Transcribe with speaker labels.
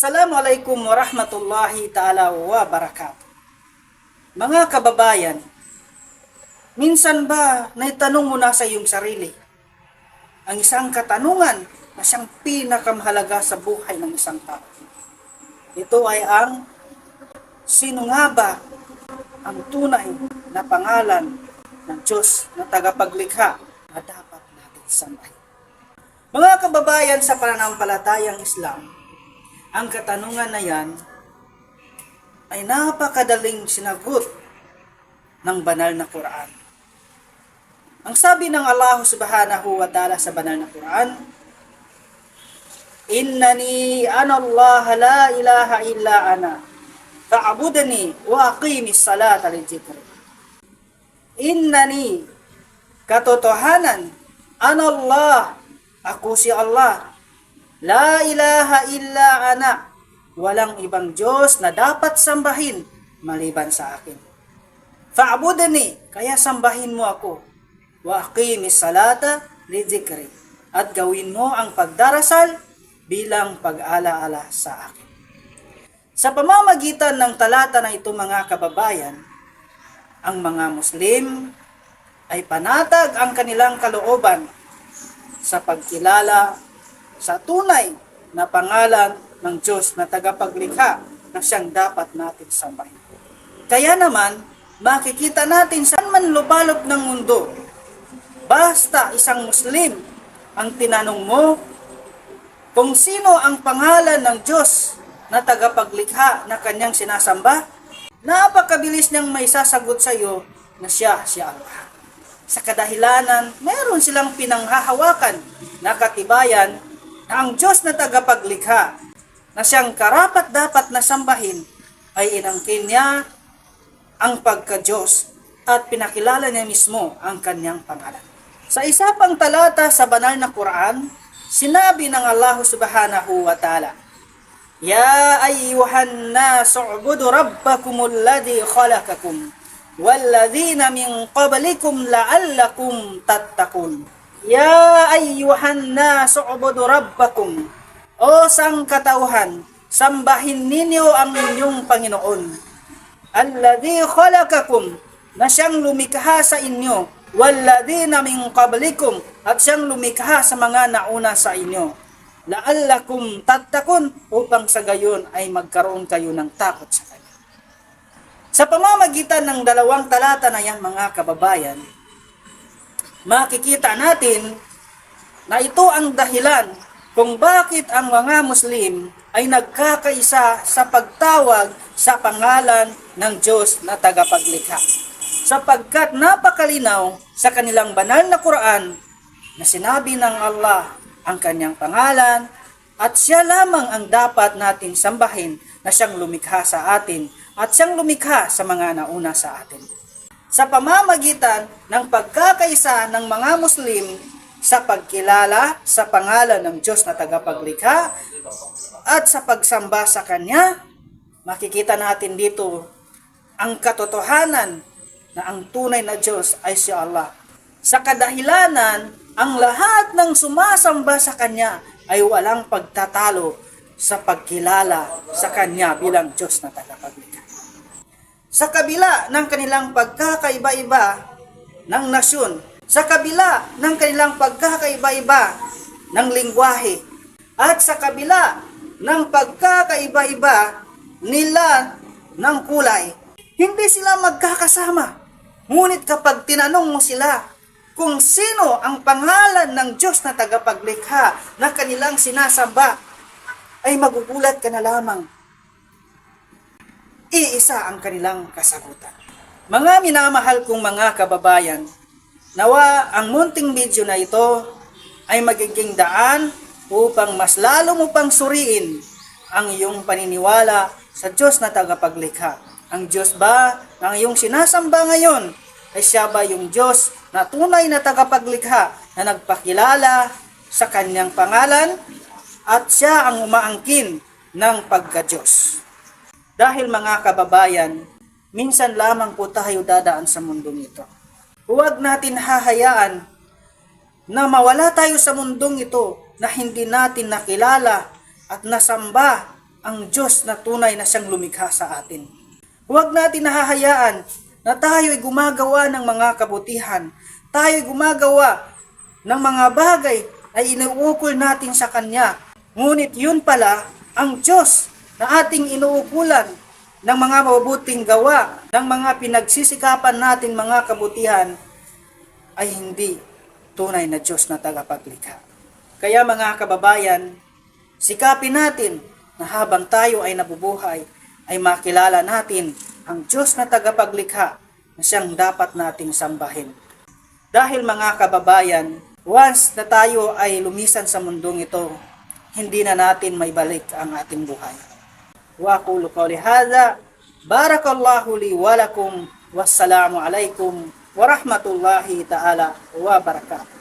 Speaker 1: Assalamualaikum warahmatullahi ta'ala wa barakatuh. Mga kababayan, minsan ba naitanong mo na sa iyong sarili ang isang katanungan na siyang pinakamahalaga sa buhay ng isang tao? Ito ay ang sino nga ba ang tunay na pangalan ng Diyos na tagapaglikha na dapat natin sambahin? Mga kababayan sa pananampalatayang Islam, ang katanungan na yan ay napakadaling sinagot ng banal na Quran. Ang sabi ng Allah subhanahu wa ta'ala sa banal na Quran, Innani ana Allah la ilaha illa ana fa'budni wa aqimis salata li dhikri. Innani katotohanan ana Allah ako si Allah La ilaha illa ana. Walang ibang Diyos na dapat sambahin maliban sa akin. Fa'budni, kaya sambahin mo ako. Wa aqimis salata li dhikri. At gawin mo ang pagdarasal bilang pag-alaala sa akin. Sa pamamagitan ng talata na ito mga kababayan, ang mga Muslim ay panatag ang kanilang kalooban sa pagkilala sa tunay na pangalan ng Diyos na tagapaglikha na siyang dapat natin sambahin. Kaya naman, makikita natin saan man lubalog ng mundo, basta isang Muslim ang tinanong mo kung sino ang pangalan ng Diyos na tagapaglikha na kanyang sinasamba, napakabilis niyang may sasagot sa iyo na siya, siya Allah. Sa kadahilanan, meron silang pinanghahawakan na katibayan ang Diyos na tagapaglikha na siyang karapat dapat na sambahin ay inangkin niya ang pagka-Diyos at pinakilala niya mismo ang kanyang pangalan. Sa isa pang talata sa banal na Quran, sinabi ng Allah subhanahu wa ta'ala, Ya ayyuhan nasu ubudu rabbakumul ladhi khalaqakum min qablikum la'allakum tattaqun. Ya ayyuhan nasu ubudu rabbakum. O sang katauhan, sambahin ninyo ang inyong Panginoon. Alladhi khalaqakum, na siyang lumikha sa inyo, walladhina min qablikum, at siyang lumikha sa mga nauna sa inyo. La'allakum tattakun, upang sa gayon ay magkaroon kayo ng takot sa Kanya. Sa pamamagitan ng dalawang talata na yan mga kababayan, makikita natin na ito ang dahilan kung bakit ang mga Muslim ay nagkakaisa sa pagtawag sa pangalan ng Diyos na tagapaglikha. Sapagkat napakalinaw sa kanilang banal na Quran na sinabi ng Allah ang kanyang pangalan at siya lamang ang dapat nating sambahin na siyang lumikha sa atin at siyang lumikha sa mga nauna sa atin sa pamamagitan ng pagkakaisa ng mga Muslim sa pagkilala sa pangalan ng Diyos na tagapaglikha at sa pagsamba sa Kanya, makikita natin dito ang katotohanan na ang tunay na Diyos ay si Allah. Sa kadahilanan, ang lahat ng sumasamba sa Kanya ay walang pagtatalo sa pagkilala sa Kanya bilang Diyos na tagapaglikha sa kabila ng kanilang pagkakaiba-iba ng nasyon, sa kabila ng kanilang pagkakaiba-iba ng lingwahe, at sa kabila ng pagkakaiba-iba nila ng kulay, hindi sila magkakasama. Ngunit kapag tinanong mo sila kung sino ang pangalan ng Diyos na tagapaglikha na kanilang sinasamba, ay magugulat ka na lamang iisa ang kanilang kasagutan. Mga minamahal kong mga kababayan, nawa ang munting video na ito ay magiging daan upang mas lalo mo pang suriin ang iyong paniniwala sa Diyos na tagapaglikha. Ang Diyos ba na iyong sinasamba ngayon ay siya ba yung Diyos na tunay na tagapaglikha na nagpakilala sa kanyang pangalan at siya ang umaangkin ng pagka-Diyos. Dahil mga kababayan, minsan lamang po tayo dadaan sa mundong ito. Huwag natin hahayaan na mawala tayo sa mundong ito na hindi natin nakilala at nasamba ang Diyos na tunay na siyang lumikha sa atin. Huwag natin nahahayaan na tayo'y gumagawa ng mga kabutihan, tayo'y gumagawa ng mga bagay ay inuukol natin sa Kanya. Ngunit yun pala ang Diyos na ating inuukulan ng mga mabubuting gawa, ng mga pinagsisikapan natin mga kabutihan, ay hindi tunay na Diyos na tagapaglikha. Kaya mga kababayan, sikapin natin na habang tayo ay nabubuhay, ay makilala natin ang Diyos na tagapaglikha na siyang dapat nating sambahin. Dahil mga kababayan, once na tayo ay lumisan sa mundong ito, hindi na natin may balik ang ating buhay. Qawli hadha, barakallahu li wa lakum, wassalamu alaikum wa rahmatullahi ta'ala wa barakatuh.